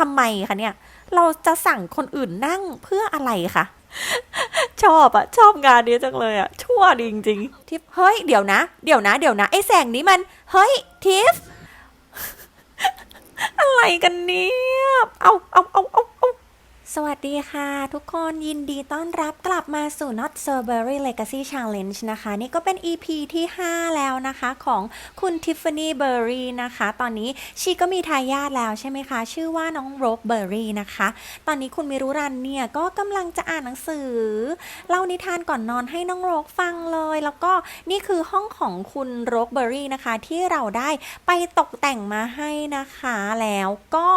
ทำไมคะเนี่ย เราจะสั่งคนอื่นนั่งเพื่ออะไรคะชอบอะชอบงานนี้จังเลยอะชั่วดีจริงๆทิฟเฮ้ยเดี๋ยวนะ เดี๋ยวนะเดี๋ยวนะไอ้แสงนี้มัน เฮ้ยทิฟอะไรกันเนี่ยเอาเอาเอาเอาเอา สวัสดีค่ะ ทุกคนยินดีต้อนรับกลับมาสู่ Not So Berry Legacy Challenge นะคะ นี่ก็เป็น EP ที่ 5 แล้วนะคะของคุณ Tiffany Berry นะคะ ตอนนี้ชีก็มีทายาทแล้วใช่ไหมคะ ชื่อว่าน้องโรกเบอร์รี่นะคะ ตอนนี้คุณมิรุรันเนี่ย ก็กำลังจะอ่านหนังสือ เล่านิทานก่อนนอนให้น้องโรกฟังเลย แล้วก็นี่คือห้องของคุณโรกเบอร์รี่นะคะ ที่เราได้ไปตกแต่งมาให้นะคะแล้วก็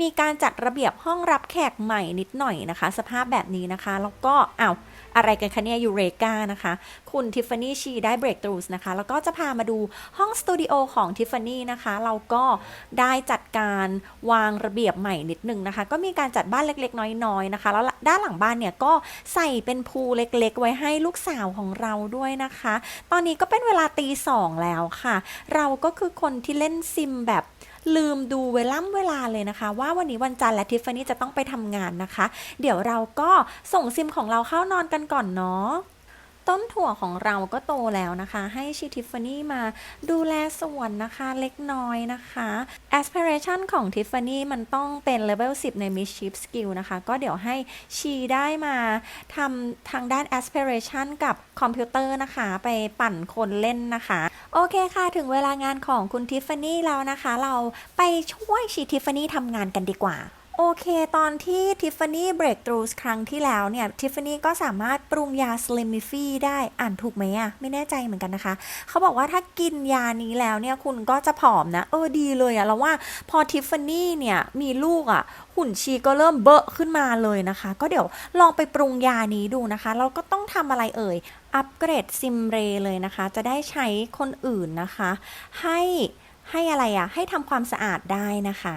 มีการจัดระเบียบห้องรับแขกใหม่นิดหน่อยนะคะ สภาพแบบนี้นะคะ แล้วก็อ้าวอะไรกันคะเนี่ยยูเรกานะคะ คุณทิฟฟานี่ชีได้ breakthroughs นะคะ แล้วก็จะพามาดูห้องสตูดิโอของทิฟฟานี่นะคะ เราก็ได้จัดการวางระเบียบใหม่นิดนึงนะคะ ก็มีการจัดบ้านเล็กๆ น้อยๆนะคะ แล้วด้านหลังบ้านเนี่ยก็ใส่เป็นพูเล็กๆ ไว้ให้ลูกสาวของเราด้วยนะคะ ตอนนี้ก็เป็นเวลาตีสองแล้วค่ะ เราก็คือคนที่เล่นซิมแบบ ลืมดูเวล่ำเวลาเลยนะคะ ว่าวันนี้วันจันทร์และทิฟฟานี่จะต้องไปทำงานนะคะ เดี๋ยวเราก็ส่งซิมของเราเข้านอนกันก่อนเนาะ ต้นถั่วของเราก็โตแล้วนะคะ ให้ชิทิฟฟานี่มาดูแลสวนนะคะเล็กน้อยนะคะ aspiration ของทิฟฟานี่มันต้องเป็น level 10 ใน mischief skill นะคะ ก็เดี๋ยวให้ชีได้มาทำทางด้าน aspiration กับคอมพิวเตอร์นะคะ ไปปั่นคนเล่นนะคะ โอเคค่ะ ถึงเวลางานของคุณทิฟฟานี่แล้วนะคะ เราไปช่วยชีทิฟฟานี่ทำงานกันดีกว่า โอเค ตอนที่ Tiffany Breakthroughs ครั้งที่แล้วเนี่ย Tiffany ก็สามารถปรุงยา Slimify ได้อ่านถูกไหมอะไม่แน่ใจเหมือนกันนะคะ เขาบอกว่าถ้ากินยานี้แล้วเนี่ย คุณก็จะผอมนะ เออดีเลยอะแล้วว่าพอ Tiffany เนี่ย มีลูกอะหุ่นชีก็เริ่มเบอะขึ้นมาเลยนะคะ ก็เดี๋ยวลองไปปรุงยานี้ดูนะคะ เราก็ต้องทำอะไรเอ่ย อัปเกรดซิมเรเลยนะคะ จะได้ใช้คนอื่นนะคะ ให้ให้อะไรอะให้ทำความสะอาดได้นะคะ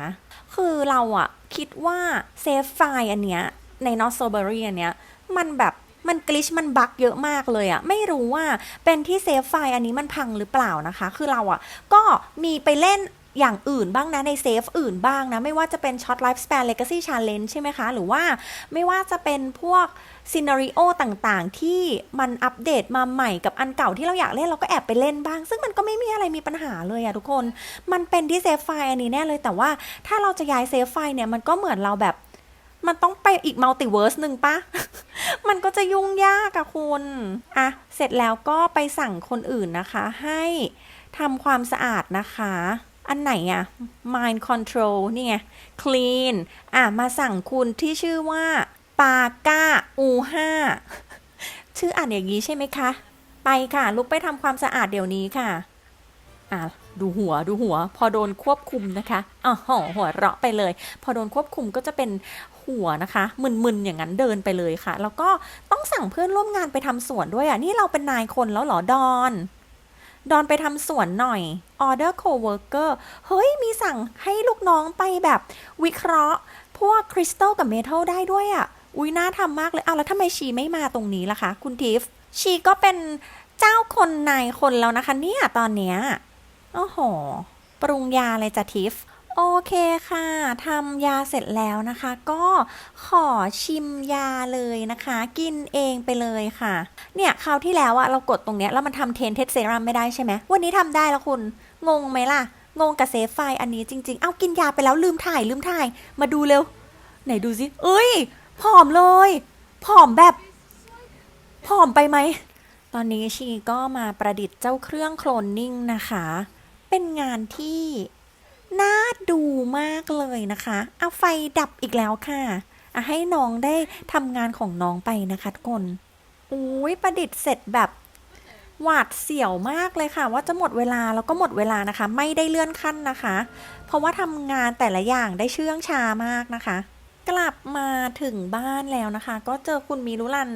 คือเราอะคิดว่าเซฟไฟล์อันเนี้ยใน Not So Berry อันเนี้ยมันแบบมันกลิชมันบั๊กเยอะมากเลยอะไม่รู้ว่าเป็นที่เซฟไฟล์อันนี้มันพังหรือเปล่านะคะ คือเราอะก็มีไปเล่นอย่างอื่นบ้างนะ ในเซฟอื่นบ้างนะ ไม่ว่าจะเป็น Short Lifespan Legacy Challenge ใช่ไหมคะ หรือว่าไม่ว่าจะเป็นพวก ซีนารีโอต่างๆ ที่มันอัปเดตมาใหม่กับอันเก่าที่เราอยากเล่นเราก็แอบไปเล่นบ้าง ซึ่งมันก็ไม่มีอะไรมีปัญหาเลยอะทุกคน มันเป็นที่เซฟไฟล์อันนี้แน่เลย แต่ว่าถ้าเราจะย้ายเซฟไฟล์เนี่ยมันก็เหมือนเราแบบ มันต้องไปอีกมัลติเวิร์สหนึ่งปะ มันก็จะยุ่งยากอะคุณอะเสร็จแล้วก็ไปสั่งคนอื่นนะคะ ให้ทำความสะอาดนะคะอันไหนอะ mind control นี่ไง clean อะ มาสั่งคุณที่ชื่อว่า ปาก้าอูห้าชื่ออ่านอย่างนี้ใช่ไหมคะ ไปค่ะ ลุกไปทำความสะอาดเดี๋ยวนี้ค่ะอะดูหัวดูหัว พอโดนควบคุมนะคะอ๋อหอหัวเราะไปเลย พอโดนควบคุมก็จะเป็นหัวนะคะ มึนๆอย่างนั้นเดินไปเลยค่ะ แล้วก็ต้องสั่งเพื่อนร่วมงานไปทำสวนด้วยอะนี่เราเป็นนายคนแล้วเหรอดอน ดอนไปทำสวนหน่อย order co-worker เฮ้ยมีสั่งให้ลูกน้องไปแบบวิเคราะห์ พวกคริสตัลกับเมทัลได้ด้วยอะ อุ้ยน่าทำมากเลยเอาแล้วทำไมชีไม่มาตรงนี้ล่ะคะ คุณทิฟ ชีก็เป็นเจ้าคนนายคนแล้วนะคะ เนี่ยตอนเนี้ยโอ้โห ปรุงยาเลยจ้ะทิฟโอเคค่ะทำยาเสร็จแล้วนะคะ ก็ขอชิมยาเลยนะคะ กินเองไปเลยค่ะ เนี่ยคราวที่แล้วอะเรากดตรงเนี้ยแล้วมันทำเทนเทสเซรัมไม่ได้ใช่ไหมวันนี้ทำได้แล้วคุณ งงไหมล่ะ งงกับเซฟไฟอันนี้จริง ๆ เอากินยาไปแล้วลืมถ่ายลืมถ่าย มาดูเร็ว ไหนดูสิเอ้ย ผอมเลยผอมแบบผอมไปไหม ตอนนี้ชีก็มาประดิษฐ์เจ้าเครื่องโคลนนิ่งนะคะ เป็นงานที่น่าดูมากเลยนะคะ เอาไฟดับอีกแล้วค่ะอะให้น้องได้ทำงานของน้องไปนะคะทุกคนอุ้ยประดิษฐ์เสร็จแบบหวาดเสียวมากเลยค่ะ ว่าจะหมดเวลาแล้วก็หมดเวลานะคะ ไม่ได้เลื่อนขั้นนะคะ เพราะว่าทำงานแต่ละอย่างได้เชื่องช้ามากนะคะ กลับมาถึงบ้านแล้วนะคะ ก็เจอคุณมีรุลัน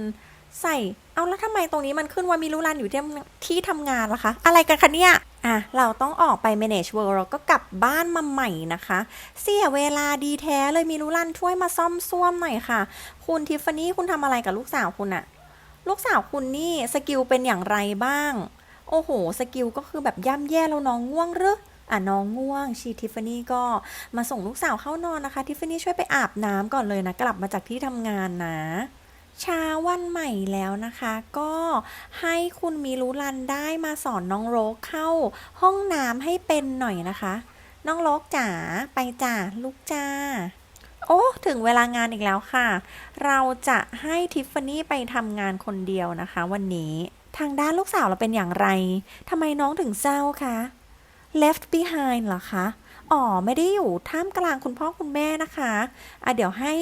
ใส่ เอาแล้วทำไมตรงนี้มันขึ้นว่ามีรุลันอยู่ที่ที่ทำงานล่ะคะ อะไรกันคะเนี่ย อะ เราต้องออกไป manage world เราก็กลับบ้านมาใหม่นะคะ เสียเวลาดีแท้เลยมีรุลันช่วยมาซ่อมซ่วมหน่อยค่ะ คุณทิฟฟานี่คุณทำอะไรกับลูกสาวคุณอะลูกสาวคุณนี่สกิลเป็นอย่างไรบ้าง โอ้โห สกิลก็คือแบบย่ำแย่แล้วน้องง่วงหรือ อะน้องง่วง ชีทิฟฟานี่ก็มาส่งลูกสาวเข้านอนนะคะ ทิฟฟานี่ช่วยไปอาบน้ำก่อนเลยนะ กลับมาจากที่ทำงานนะเช้าวันใหม่แล้วนะคะ ก็ให้คุณมีรุลันได้มาสอนน้องโรกเข้าห้องน้ำให้เป็นหน่อยนะคะ น้องโรกจ๋าไปจ้าลูกจ้า โอ้ ถึงเวลางานอีกแล้วค่ะ เราจะให้ทิฟฟานี่ไปทำงานคนเดียวนะคะ วันนี้ ทางด้านลูกสาวเราเป็นอย่างไรทำไมน้องถึงเศร้าคะ left behind เหรอคะอ๋อไม่ได้อยู่ท่ามกลางคุณพ่อคุณแม่นะคะอะเดี๋ยวให้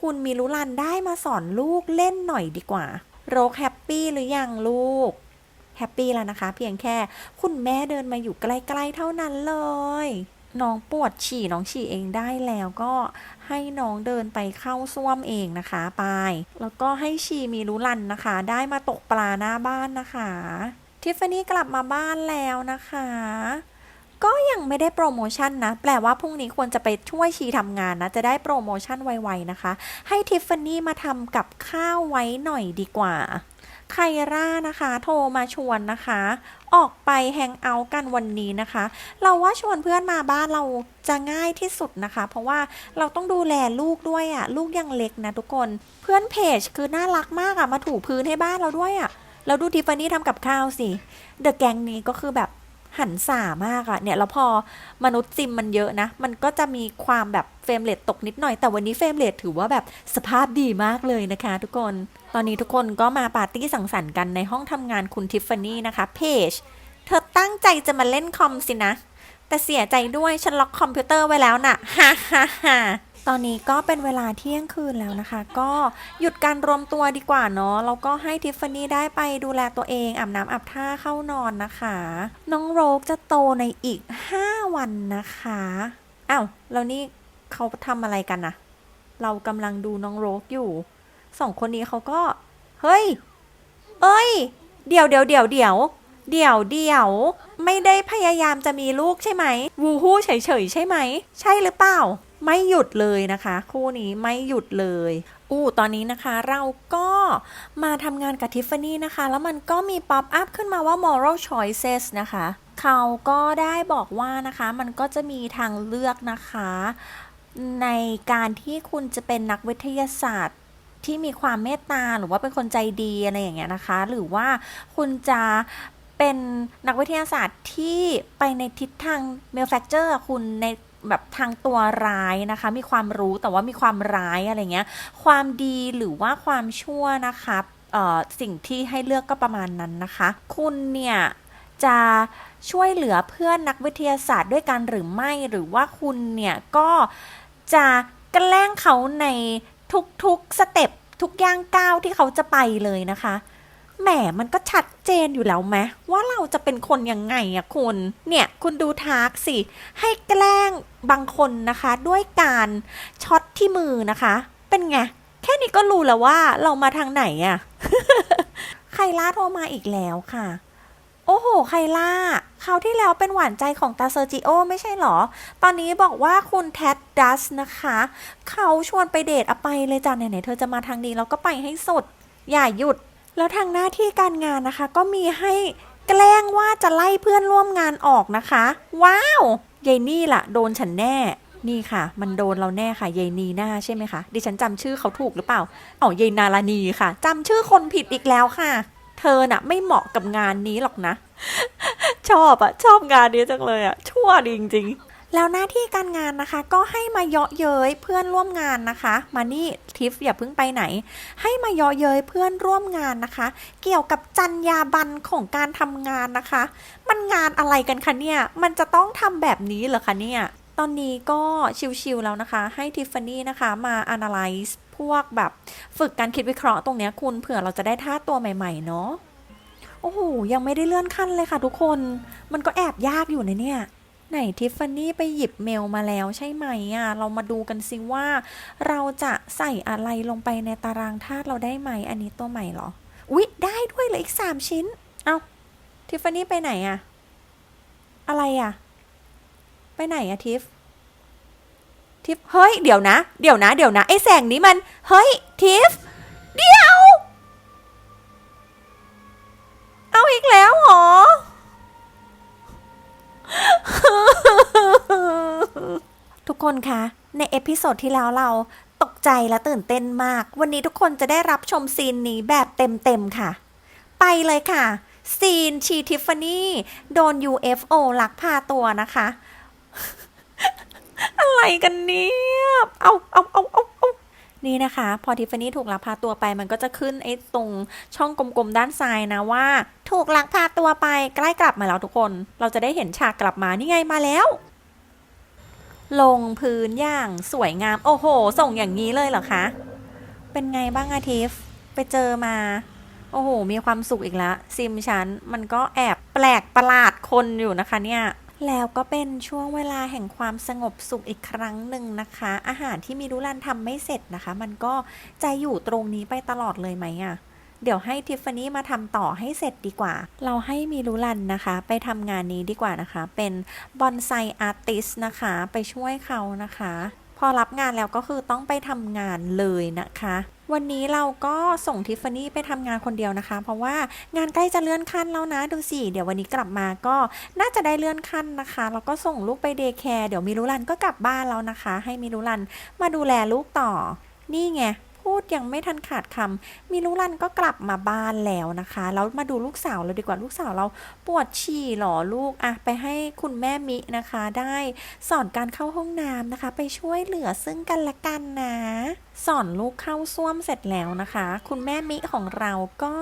คุณมีรุลันได้มาสอนลูกเล่นหน่อยดีกว่า โรกแฮปปี้หรือยังลูกแฮปปี้แล้วนะคะ เพียงแค่คุณแม่เดินมาอยู่ใกล้ๆเท่านั้นเลย น้องปวดฉี่น้องฉี่เองได้แล้วก็ให้น้องเดินไปเข้าส้วมเองนะคะไป แล้วก็ให้ชีมีรุลันนะคะ ได้มาตกปลาหน้าบ้านนะคะ ทิฟฟานี่กลับมาบ้านแล้วนะคะ ก็ยังไม่ได้โปรโมชั่นนะ แปลว่าพรุ่งนี้ควรจะไปช่วยชีทำงานนะ จะได้โปรโมชั่นไวๆนะคะ ให้ทิฟฟานี่มาทำกับข้าวไว้หน่อยดีกว่าไคร่านะคะ โทรมาชวนนะคะ ออกไปแฮงเอาท์กันวันนี้นะคะ เราว่าชวนเพื่อนมาบ้านเราจะง่ายที่สุดนะคะ เพราะว่าเราต้องดูแลลูกด้วยอะ่ะ ลูกยังเล็กนะทุกคน เพื่อนเพจคือน่ารักมากอะ่ะ มาถูพื้นให้บ้านเราด้วยอะ่ะ เราดูทิฟฟานี่ทำกับข้าวสิ เดอะแกงนี้ก็คือแบบ หันสามากอะเนี่ยแล้วพอมนุษย์ซิมมันเยอะนะ มันก็จะมีความแบบเฟรมเรทตกนิดหน่อยแต่วันนี้เฟรมเรทถือว่าแบบสภาพดีมากเลยนะคะทุกคนตอนนี้ทุกคนก็มาปาร์ตี้สังสรรค์กันในห้องทำงานคุณทิฟฟานี่นะคะเพจเธอตั้งใจจะมาเล่นคอมสินะ แต่เสียใจด้วยฉันล็อกคอมพิวเตอร์ไว้แล้วน่ะฮ่าฮ่าฮ่า ตอนนี้ก็เป็นเวลาเที่ยงคืนแล้วนะคะ ก็หยุดการรวมตัวดีกว่าเนาะแล้วก็ให้ทิฟฟานี่ได้ไปดูแลตัวเองอาบน้ำอาบท่าเข้านอนนะคะ น้องโรกจะโตในอีก 5 วันนะคะอ้าวแล้วนี่เขาทำอะไรกันนะเรากำลังดูน้องโรกอยู่สองคนนี้เขาก็ เฮ้ย เอ้ย เดี๋ยวเดี๋ยวเดี๋ยวเดี๋ยวเดี๋ยวเดี๋ยวไม่ได้พยายามจะมีลูกใช่ไหม วูฮู้เฉยๆใช่ไหม ใช่หรือเปล่า ไม่หยุดเลยนะคะ คู่นี้ไม่หยุดเลย อู้ตอนนี้นะคะเราก็มาทำงานกับทิฟฟานี่นะคะ แล้วมันก็มีป๊อปอัพขึ้นมาว่า moral choices นะคะ เขาก็ได้บอกว่านะคะมันก็จะมีทางเลือกนะคะ ในการที่คุณจะเป็นนักวิทยาศาสตร์ที่มีความเมตตาหรือว่าเป็นคนใจดีอะไรอย่างเงี้ยนะคะ หรือว่าคุณจะเป็นนักวิทยาศาสตร์ที่ไปในทิศทาง manufacture คุณใน แบบทางตัวร้ายนะคะ มีความรู้แต่ว่ามีความร้ายอะไรเงี้ย ความดีหรือว่าความชั่วนะคะสิ่งที่ให้เลือกก็ประมาณนั้นนะคะ คุณเนี่ยจะช่วยเหลือเพื่อนนักวิทยาศาสตร์ด้วยกันหรือไม่ หรือว่าคุณเนี่ยก็จะแกล้งเขาในทุกๆสเต็ปทุกย่างก้าวที่เขาจะไปเลยนะคะ แหมมันก็ชัดเจนอยู่แล้วไหมว่าเราจะเป็นคนยังไงอะคุณ เนี่ยคุณดูทาร์กสิ ให้แกล้งบางคนนะคะ ด้วยการช็อตที่มือนะคะ เป็นไง แค่นี้ก็รู้แล้วว่าเรามาทางไหนอะไคล่าโทรมาอีกแล้วค่ะ โอ้โหไคล่าคราวที่แล้วเป็นหวานใจของตาเซอร์จิโอไม่ใช่หรอ ตอนนี้บอกว่าคุณแท็ดดัสนะคะ เขาชวนไปเดทเอาไปเลยจ้ะไหนๆเธอจะมาทางนี้เราก็ไปให้สุด อย่าหยุด แล้วทางหน้าที่การงานนะคะ ก็มีให้แกล้งว่าจะไล่เพื่อนร่วมงานออกนะคะ ว้าวยายนี่ล่ะ โดนฉันแน่ นี่ค่ะ มันโดนเราแน่ค่ะยายนีหน้าใช่ไหมคะ ดิฉันจำชื่อเขาถูกหรือเปล่าอ๋อยายนาลานีค่ะจำชื่อคนผิดอีกแล้วค่ะ เธอน่ะ ไม่เหมาะกับงานนี้หรอกนะ ชอบอะชอบงานนี้จังเลยอะชั่วดีจริงๆ แล้วหน้าที่การงานนะคะ ก็ให้มาเยาะเย้ยเพื่อนร่วมงานนะคะ มานี่ทิฟอย่าเพิ่งไปไหน ให้มาเยาะเย้ยเพื่อนร่วมงานนะคะ เกี่ยวกับจรรยาบรรณของการทำงานนะคะ มันงานอะไรกันคะเนี่ย มันจะต้องทำแบบนี้เหรอคะเนี่ย ตอนนี้ก็ชิวๆแล้วนะคะ ให้ทิฟฟานี่นะคะมา analyze พวกแบบฝึกการคิดวิเคราะห์ตรงเนี้ยคุณเผื่อเราจะได้ท่าตัวใหม่ๆเนาะโอ้โหยังไม่ได้เลื่อนขั้นเลยค่ะทุกคน มันก็แอบยากอยู่นะเนี่ย ไหนทิฟฟานี่ไปหยิบเมลมาแล้วใช่ไหมอะ เรามาดูกันสิว่า เราจะใส่อะไรลงไปในตารางธาตุเราได้ไหม อันนี้ตัวใหม่เหรอ อุ๊ย ได้ด้วยเหลยอีกสามชิ้น เอาทิฟฟานี่ไปไหนอะ อะไรอะ ไปไหนอะทิฟทิฟเฮ้ย เดี๋ยวนะ เดี๋ยวนะ เดี๋ยวนะ ไอ้แสงนี้มัน เฮ้ย ทิฟ เดี๋ยว เอาอีกแล้วเหรอ ทุกคนคะ ในเอพิโซดที่แล้วเราตกใจและตื่นเต้นมาก วันนี้ทุกคนจะได้รับชมซีนนี้แบบเต็มๆค่ะ ไปเลยค่ะ ซีนชีทิฟฟานี่โดน UFO ลักพาตัวนะคะ อะไรกันเนี่ย เอาเอาเอาเอาเอา นี่นะคะ พอทิฟฟานี่ถูกลักพาตัวไปมันก็จะขึ้นไอ้ตรงช่องกลมๆด้านซ้ายนะว่า ถูกลักพาตัวไปใกล้กลับมาแล้วทุกคน เราจะได้เห็นฉากกลับมานี่ไงมาแล้ว ลงพื้นอย่างสวยงาม โอ้โห ส่งอย่างนี้เลยเหรอคะ เป็นไงบ้างอาทิฟไปเจอมา โอ้โห มีความสุขอีกแล้วซิมฉันมันก็แอบแปลกประหลาดคนอยู่นะคะเนี่ย แล้วก็เป็นช่วงเวลาแห่งความสงบสุขอีกครั้งหนึ่งนะคะ อาหารที่มีรุลันทำไม่เสร็จนะคะ มันก็จะอยู่ตรงนี้ไปตลอดเลยไหมอะเดี๋ยวให้ทิฟฟานี่มาทำต่อให้เสร็จดีกว่า เราให้มีรุลันนะคะ ไปทำงานนี้ดีกว่านะคะ เป็นบอนไซอาร์ติสนะคะ ไปช่วยเขานะคะ อรับงานแล้วก็คือต้องไปทำงานเลยนะคะ วันนี้เราก็ส่งทิฟฟานี่ไปทำงานคนเดียวนะคะ เพราะว่างานใกล้จะเลื่อนขั้นแล้วนะดูสิ เดี๋ยววันนี้กลับมาก็น่าจะได้เลื่อนขั้นนะคะ แล้วก็ส่งลูกไปเดย์แคร์เดี๋ยวมิรุลันก็กลับบ้านแล้วนะคะ ให้มิรุลันมาดูแลลูกต่อ นี่ไง พูดยังไม่ทันขาดคำมีลุลันก็กลับมาบ้านแล้วนะคะ แล้วมาดูลูกสาวเราดีกว่าลูกสาวเราปวดฉี่หรอลูกอะไปให้คุณแม่มินะคะ ได้สอนการเข้าห้องน้ำนะคะ ไปช่วยเหลือซึ่งกันและกันนะ สอนลูกเข้าส้วมเสร็จแล้วนะคะ คุณแม่มิของเราก็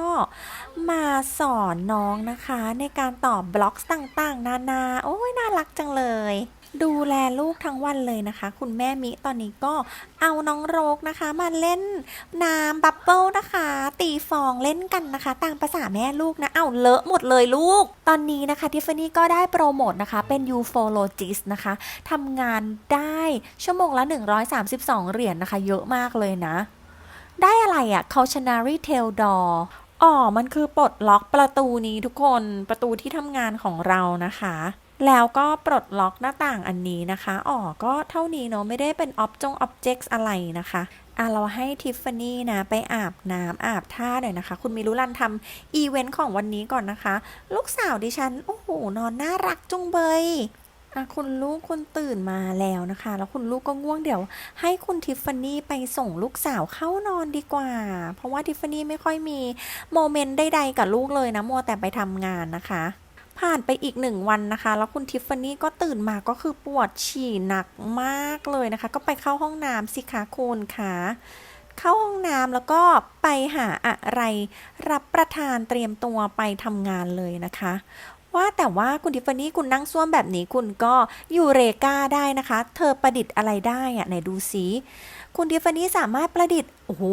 มาสอนน้องนะคะ ในการตอบบล็อกต่างๆ นานาโอ้ยน่ารักจังเลย ดูแลลูกทั้งวันเลยนะคะ คุณแม่มิตอนนี้ก็เอาน้องโรกนะคะ มาเล่นน้ำบับเบิลนะคะ ตีฟองเล่นกันนะคะตามภาษาแม่ลูกนะเอาเลอะหมดเลยลูก ตอนนี้นะคะทิฟฟานี่ก็ได้โปรโมทนะคะเป็น ufologist นะคะทำงานได้ชั่วโมงละ 132 เหรียญนะคะ เยอะมากเลยนะ ได้อะไรอะ่ะ cautionary tail door อ๋อ มันคือปลดล็อกประตูนี้ทุกคนประตูที่ทำงานของเรานะคะ แล้วก็ปลดล็อกหน้าต่างอันนี้นะคะอ๋อก็เท่านี้เนาะไม่ได้เป็นออบจงออบเจกต์อะไรนะคะอะเราให้ทิฟฟานี่นะไปอาบน้ำอาบท่าหน่อยนะคะ คุณมิรุลันทำอีเวนต์ของวันนี้ก่อนนะคะ ลูกสาวดิฉัน โอ้โห นอนน่ารักจุงเบยอะคุณลูกคุณตื่นมาแล้วนะคะ แล้วคุณลูกก็ง่วงเดี๋ยว ให้คุณทิฟฟานี่ไปส่งลูกสาวเข้านอนดีกว่า เพราะว่าทิฟฟานี่ไม่ค่อยมีโมเมนต์ใดๆกับลูกเลยนะมัวแต่ไปทำงานนะคะ ผ่านไปอีกหนึ่งวันนะคะ แล้วคุณทิฟฟานี่ก็ตื่นมาก็คือปวดฉี่หนักมากเลยนะคะ ก็ไปเข้าห้องน้ำสิคะคุณคะเข้าห้องน้ำแล้วก็ไปหาอะไรรับประทานเตรียมตัวไปทำงานเลยนะคะ ว่าแต่ว่าคุณทิฟฟานี่คุณนั่งซ่วมแบบนี้คุณก็อยู่เรกาได้นะคะ เธอประดิษฐ์อะไรได้อะไหนดูซิคุณทิฟฟานี่สามารถประดิษฐ์โอ้โห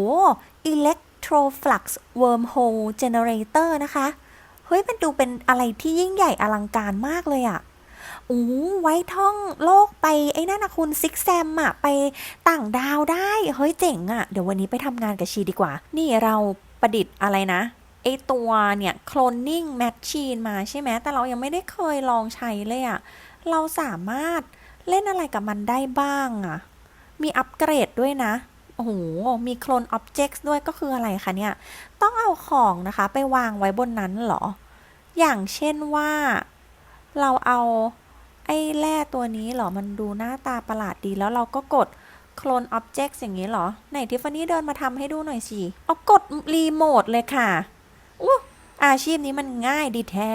Electroflux Wormhole Generator นะคะ เฮ้ยมันดูเป็นอะไรที่ยิ่งใหญ่อลังการมากเลยอะอู้ไว้ท่องโลกไปไอ้นั่นนะคุณซิกแซมอะไปต่างดาวได้ เฮ้ยเจ๋งอะเดี๋ยววันนี้ไปทำงานกับชีดีกว่า นี่เราประดิษฐ์อะไรนะไอตัวเนี่ย cloning machine มาใช่ไหมแต่เรายังไม่ได้เคยลองใช้เลยอะเราสามารถเล่นอะไรกับมันได้บ้างอะมีอัปเกรดด้วยนะ โอ้โห มี clone objects ด้วยก็คืออะไรคะเนี่ย ต้องเอาของนะคะไปวางไว้บนนั้นเหรอ อย่างเช่นว่า เราเอาไอ้แร่ตัวนี้เหรอ มันดูหน้าตาประหลาดดีแล้วเราก็กด clone object อย่างนี้เหรอ ไหนทิฟฟานี่เดินมาทำให้ดูหน่อยสิ เอากดรีโมทเลยค่ะอู้อาชีพนี้มันง่ายดีแท้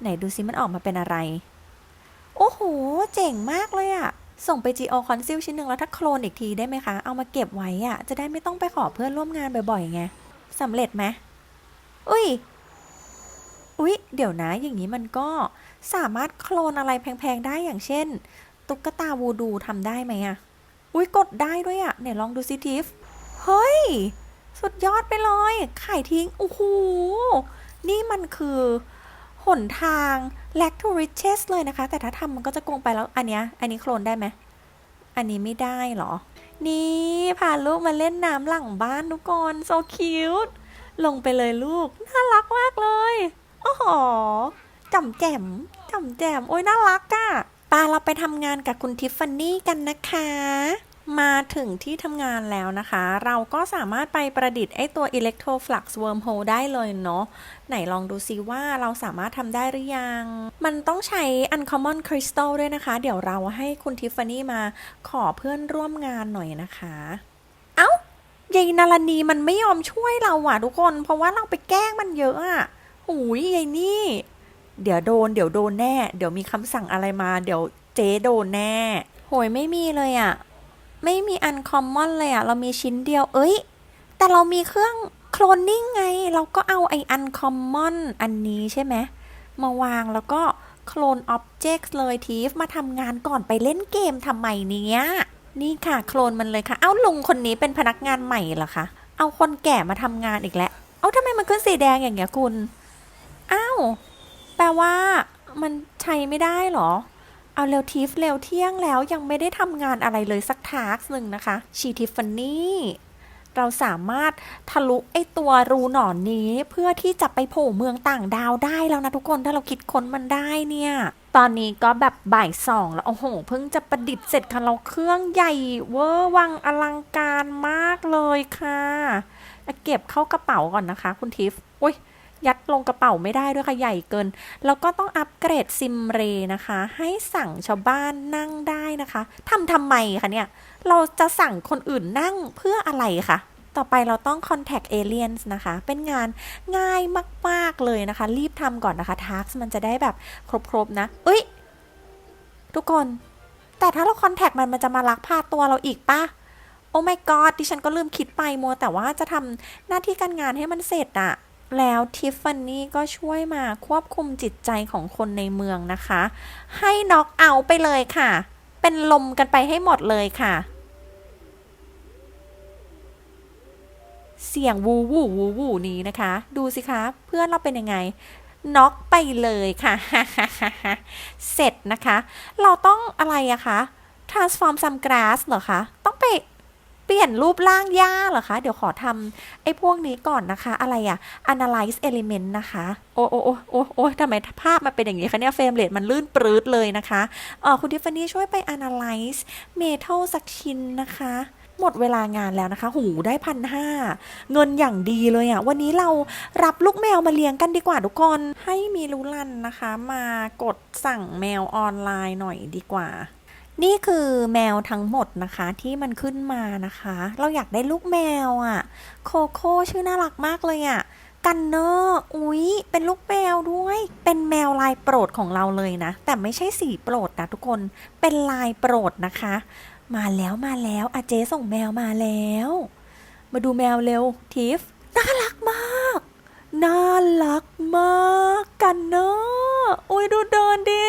ไหนดูสิมันออกมาเป็นอะไร โอ้โห เจ๋งมากเลยอะ ส่งไป Geo Conceal ชิ้นหนึ่งแล้วถ้าโคลนอีกทีได้ไหมคะ เอามาเก็บไว้อะจะได้ไม่ต้องไปขอเพื่อนร่วมงานบ่อยๆไงสำเร็จไหมอุ้ย อุ๊ยเดี๋ยวนะ อย่างนี้มันก็สามารถโคลนอะไรแพงๆได้อย่างเช่น ตุ๊กตาวูดูทำได้ไหมอะอุ๊ยกดได้ด้วยอะเนี่ยลองดูซิทิฟเฮ้ย สุดยอดไปเลยขายทิ้งโอ้โหนี่มันคือ หนทาง l a c to riches เลยนะคะ แต่ถ้าทำมันก็จะโกงไปแล้วอันเนี้ยอันนี้โคลนได้ไหม อันนี้ไม่ได้เหรอ นี่พาลูกมาเล่นน้ำหลังบ้านทุกคน so cute ลงไปเลยลูก น่ารักมากเลยโอ้โหจำแจ่มจำแจ่มโอ้ยน่ารักอะ่ะปาเราไปทำงานกับคุณทิฟฟานี่กันนะคะ มาถึงที่ทำงานแล้วนะคะ เราก็สามารถไปประดิษฐ์ไอตัว Electroflux Wormhole ได้เลยเนาะ ไหนลองดูซิว่าเราสามารถทำได้หรือยัง มันต้องใช้ Uncommon Crystal ด้วยนะคะ เดี๋ยวเราให้คุณทิฟฟานี่มาขอเพื่อนร่วมงานหน่อยนะคะ เอ้ายายนารานีมันไม่ยอมช่วยเราอะทุกคน เพราะว่าเราไปแกล้งมันเยอะอะหูยยายนี่ เดี๋ยวโดน เดี๋ยวโดนแน่ เดี๋ยวมีคำสั่งอะไรมา เดี๋ยวเจ๊โดนแน่ โหยไม่มีเลยอะ ไม่มีอันคอมมอนเลยอะเรามีชิ้นเดียวเอ้ย แต่เรามีเครื่องโคลนนิ่งไง เราก็เอาไออันคอมมอนอันนี้ใช่ไหมมาวางแล้วก็โคลนอ็อบเจกต์เลยทีฟมาทำงานก่อนไปเล่นเกมทำไมเนี้ยนี่ค่ะโคลนมันเลยค่ะ เอ้าลุงคนนี้เป็นพนักงานใหม่เหรอคะ เอาคนแก่มาทำงานอีกแล้ว เอ้าทำไมมันขึ้นสีแดงอย่างเงี้ยคุณ อ้าว แปลว่ามันใช้ไม่ได้เหรอ เอาเร็วทิฟเร็วเที่ยงแล้วยังไม่ได้ทำงานอะไรเลยสักทาร์กหนึ่งนะคะชีทิฟฟานี่เราสามารถทะลุไอตัวรูหนอนนี้เพื่อที่จะไปโผล่เมืองต่างดาวได้แล้วนะทุกคนถ้าเราคิดค้นมันได้เนี่ย ตอนนี้ก็แบบบ่ายสองแล้ว โอ้โห เพิ่งจะประดิษฐ์เสร็จค่ะเราเครื่องใหญ่เวอร์วังอลังการมากเลยค่ะ เก็บเข้ากระเป๋าก่อนนะคะ คุณทิฟอุ้ย ยัดลงกระเป๋าไม่ได้ด้วยค่ะ ใหญ่เกิน แล้วก็ต้องอัปเกรดซิมเรนะคะ ให้สั่งชาวบ้านนั่งได้นะคะทำทำไมคะเนี่ย เราจะสั่งคนอื่นนั่งเพื่ออะไรคะต่อไปเราต้อง contact aliens นะคะ เป็นงานง่ายมาก ๆ เลยนะคะ รีบทำก่อนนะคะ task มันจะได้แบบครบ ๆ นะเอ้ย ทุกคน แต่ถ้าเรา contact มันมันจะมาลักพาตัวเราอีกปะโอ้ my god ดิฉันก็ลืมคิดไปมัวแต่ว่าจะทำหน้าที่การงานให้มันเสร็จอะ แล้วทิฟฟานี่ก็ช่วยมาควบคุมจิตใจของคนในเมืองนะคะ ให้น็อกเอาไปเลยค่ะ เป็นลมกันไปให้หมดเลยค่ะ เสียงวูวูวูวูนี้นะคะ ดูสิคะเพื่อนเราเป็นยังไงน็อกไปเลยค่ะ เสร็จนะคะ เราต้องอะไรอะคะ transform some grass เหรอคะ เปลี่ยนรูปร่างหญ้าเหรอคะ เดี๋ยวขอทำไอ้พวกนี้ก่อนนะคะ อะไรอะ analyze element นะคะ โอ้โอ้โอ้โอ้โอ้ทำไมภาพมันเป็นอย่างนี้คะเนี่ยเฟรมเรทมันลื่นปรื้ดเลยนะคะเออคุณทิฟฟานี่ช่วยไป analyze metal สักชิ้นนะคะหมดเวลางานแล้วนะคะ หูได้พันห้าเงินอย่างดีเลยอะ่ะ วันนี้เรารับลูกแมวมาเลี้ยงกันดีกว่าทุกคน ให้มีรู้ลันนะคะ มากดสั่งแมวออนไลน์หน่อยดีกว่า นี่คือแมวทั้งหมดนะคะที่มันขึ้นมานะคะ เราอยากได้ลูกแมวอะ่ะ โคโค่ชื่อน่ารักมากเลยอะ่ะกันเนอร์อุ๊ย เป็นลูกแมวด้วย เป็นแมวลายโปรดของเราเลยนะ แต่ไม่ใช่สีโปรดนะทุกคน เป็นลายโปรดนะคะ มาแล้วมาแล้วอาเจส่งแมวมาแล้ว มาดูแมวเร็วทิฟ น่ารักมาก น่ารักมากกันเนอะโอ้ยดูเดินดิ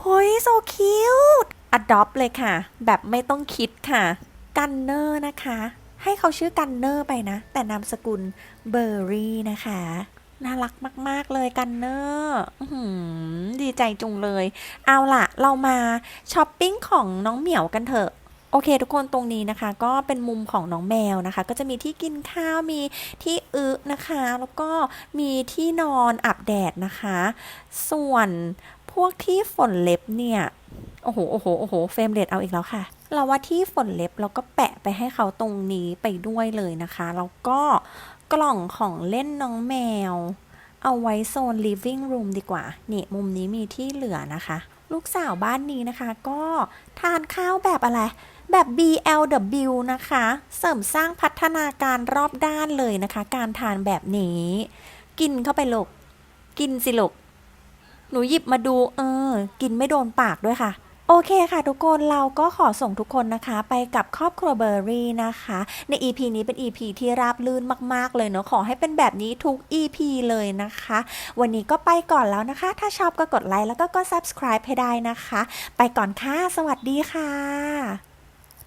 เฮ้ย so cute adopt เลยค่ะ แบบไม่ต้องคิดค่ะกันเนอร์นะคะ ให้เขาชื่อกันเนอร์ไปนะ แต่นามสกุลเบอร์รี่นะคะ น่ารักมาก ๆ เลยกันเนอร์ดีใจจุงเลย เอาล่ะ เรามาช้อปปิ้งของน้องเหมียวกันเถอะโอเค ทุกคนตรงนี้นะคะ ก็เป็นมุมของน้องแมวนะคะ ก็จะมีที่กินข้าวมีที่อึนะคะ แล้วก็มีที่นอนอาบแดดนะคะ ส่วนพวกที่ฝนเล็บเนี่ย โอ้โห โอ้โห โอ้โห เฟรมเรทเอาอีกแล้วค่ะ เราว่าที่ฝนเล็บเราก็แปะไปให้เขาตรงนี้ไปด้วยเลยนะคะ แล้วก็กล่องของเล่นน้องแมว เอาไว้โซน living room ดีกว่า นี่มุมนี้มีที่เหลือนะคะ ลูกสาวบ้านนี้นะคะก็ทานข้าวแบบอะไร แบบ BLW นะคะ เสริมสร้างพัฒนาการรอบด้านเลยนะคะ การทานแบบนี้ กินเข้าไปลูก กินสิลูก หนูหยิบมาดู เออ กินไม่โดนปากด้วยค่ะ โอเคค่ะทุกคนเราก็ขอส่งทุกคนนะคะ ไปกับครอบครัวเบอร์รี่นะคะ ใน EP นี้เป็น EP ที่ราบลื่นมาก ๆ เลยเนาะขอให้เป็นแบบนี้ทุก EP เลยนะคะ วันนี้ก็ไปก่อนแล้วนะคะ ถ้าชอบก็กดไลค์แล้วก็กด subscribe ให้ได้นะคะ ไปก่อนค่ะ สวัสดีค่ะ